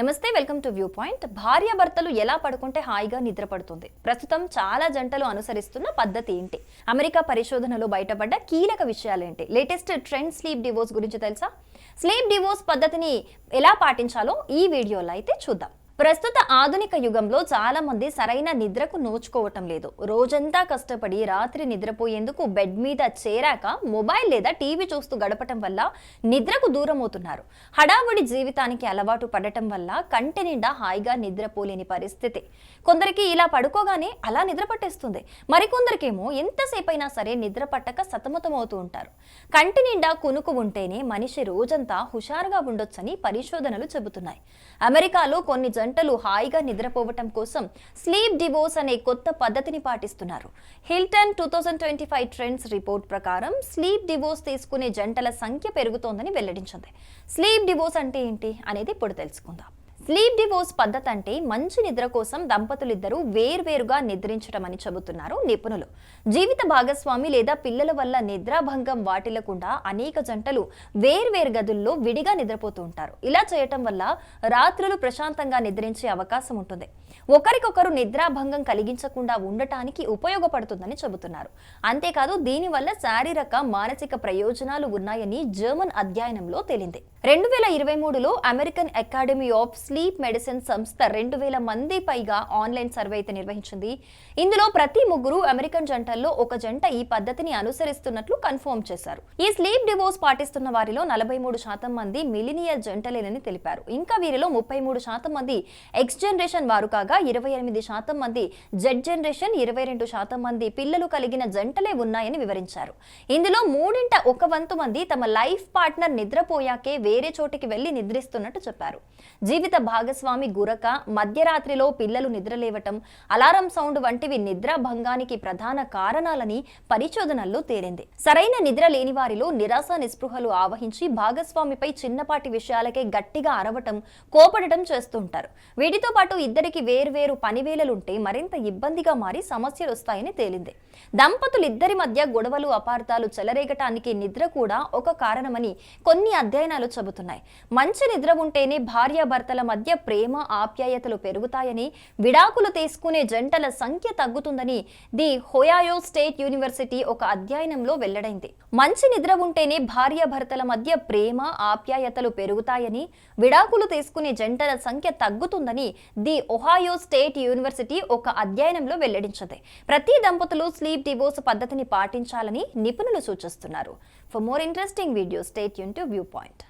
నమస్తే welcome to view point. భార్యాభర్తలు ఎలా పడుకుంటే హాయిగా నిద్రపడుతుంది? ప్రస్తుతం చాలా జంటలు అనుసరిస్తున్న పద్ధతి ఏంటి? అమెరికా పరిశోధనలో బయటపడ్డ కీలక విషయాలేంటి? లేటెస్ట్ ట్రెండ్ స్లీప్ డివోర్స్ గురించి తెలుసా? స్లీప్ డివోర్స్ పద్ధతిని ఎలా పాటించాలో ఈ వీడియోలో అయితే చూద్దాం. ప్రస్తుత ఆధునిక యుగంలో చాలా మంది సరైన నిద్రకు నోచుకోవటం లేదు. రోజంతా కష్టపడి రాత్రి నిద్రపోయేందుకు బెడ్ మీద చేరాక మొబైల్ లేదా టీవీ చూస్తూ గడపటం వల్ల నిద్రకు దూరం అవుతున్నారు హడావుడి జీవితానికి అలవాటు పడటం వల్ల కంటి నిండా హాయిగా నిద్రపోలేని పరిస్థితి. కొందరికి ఇలా పడుకోగానే అలా నిద్ర పట్టేస్తుంది. మరికొందరికేమో ఎంతసేపైనా సరే నిద్ర పట్టక సతమతమవుతూ ఉంటారు. కంటి నిండా కునుకు ఉంటేనే మనిషి రోజంతా హుషారుగా ఉండొచ్చని పరిశోధనలు చెబుతున్నాయి. అమెరికాలో కొన్ని గంటలు హాయిగా నిద్రపోవటం కోసం స్లీప్ డివోర్స్ అనే కొత్త పద్ధతిని పాటిస్తున్నారు. Hilton two thousand twenty five trends report ప్రకారం స్లీప్ డివోర్స్ తీసుకునే జంటల సంఖ్య పెరుగుతోందని వెల్లడించింది. స్లీప్ డివోర్స్ అంటే ఏంటి అనేది ఇప్పుడు తెలుసుకుందాం. స్లీప్ డివోర్స్ పద్ధతి అంటే మంచి నిద్ర కోసం దంపతులిద్దరూ వేర్వేరుగా నిద్రించడం అని చెబుతున్నారు నిపుణులు. జీవిత భాగస్వామి లేదా పిల్లల వల్ల నిద్రాభంగం వాటిల్లకుండా అనేక జంటలు వేర్వేరు గదుల్లో విడిగా నిద్రపోతూ ఉంటారు ఇలా చేయటం వల్ల రాత్రులు ప్రశాంతంగా నిద్రించే అవకాశం ఉంటుంది. ఒకరికొకరు నిద్రాభంగం కలిగించకుండా ఉండటానికి ఉపయోగపడుతుందని చెబుతున్నారు. అంతేకాదు దీనివల్ల శారీరక మానసిక ప్రయోజనాలు ఉన్నాయని జర్మన్ అధ్యయనంలో తేలింది. రెండు వేల ఇరవై మూడులో American academy of sleep medicine సంస్థ రెండు వేల మంది పైగా ఆన్లైన్ సర్వే అయితే నిర్వహించింది. ఇందులో ప్రతి ముగ్గురు అమెరికన్ జంటల్లో ఒక జంట ఈ పద్ధతిని అనుసరిస్తున్నట్లు కన్ఫర్మ్ చేశారు. ఈ స్లీప్ డివోర్స్ పాటిస్తున్న వారిలో నలభై మూడు శాతం మంది మిలినియర్ జంటలేనని తెలిపారు. ఇంకా వీరిలో ముప్పై మూడు శాతం మంది ఎక్స్ జనరేషన్ వారు కాగా ఇరవై ఎనిమిది శాతం మంది జెడ్ జనరేషన్ ఇరవై రెండు శాతం మంది పిల్లలు కలిగిన జంటలే ఉన్నాయని వివరించారు. ఇందులో మూడింట ఒక వంతు మంది తమ లైఫ్ పార్ట్నర్ నిద్రపోయాకే వేరే చోటికి వెళ్ళి నిద్రిస్తున్నట్టు చెప్పారు. జీవిత భాగస్వామి గురక మధ్యరాత్రిలో పిల్లలు నిద్రలేవటం అలారం సౌండ్ వంటివి నిద్ర భంగానికి ప్రధాన కారణాలని పరిశోధనల్లో తేలింది. సరైన నిద్ర లేని వారిలో నిరాశ నిస్పృహలు ఆవహించి భాగస్వామిపై చిన్నపాటి విషయాలకే గట్టిగా అరవటం కోపడటం చేస్తుంటారు వీటితో పాటు ఇద్దరికి వేర్వేరు పనివేలలుంటే మరింత ఇబ్బందిగా మారి సమస్యలు వస్తాయని తేలింది. దంపతులు ఇద్దరి మధ్య గొడవలు అపార్థాలు చెలరేగటానికి నిద్ర కూడా ఒక కారణమని కొన్ని అధ్యయనాలు చెబుతున్నాయి మంచి నిద్ర ఉంటేనే భార్యాభర్తల మధ్య ప్రేమ ఆప్యాయతలు పెరుగుతాయని విడాకులు తీసుకునే జంటల సంఖ్య తగ్గుతుందని ది హోయాయో స్టేట్ యూనివర్సిటీ ఒక అధ్యయనంలో వెల్లడైంది. మంచి నిద్ర ఉంటేనే భార్యాభర్తల మధ్య ప్రేమ ఆప్యాయతలు పెరుగుతాయని విడాకులు తీసుకునే జంటల సంఖ్య తగ్గుతుందని ది ఒహాయో స్టేట్ యూనివర్సిటీ ఒక అధ్యయనంలో వెల్లడించింది. ప్రతి దంపతులు స్లీప్ డివోర్స్ పద్ధతిని పాటించాలని నిపుణులు సూచిస్తున్నారు. For more interesting video stay Yoon to view point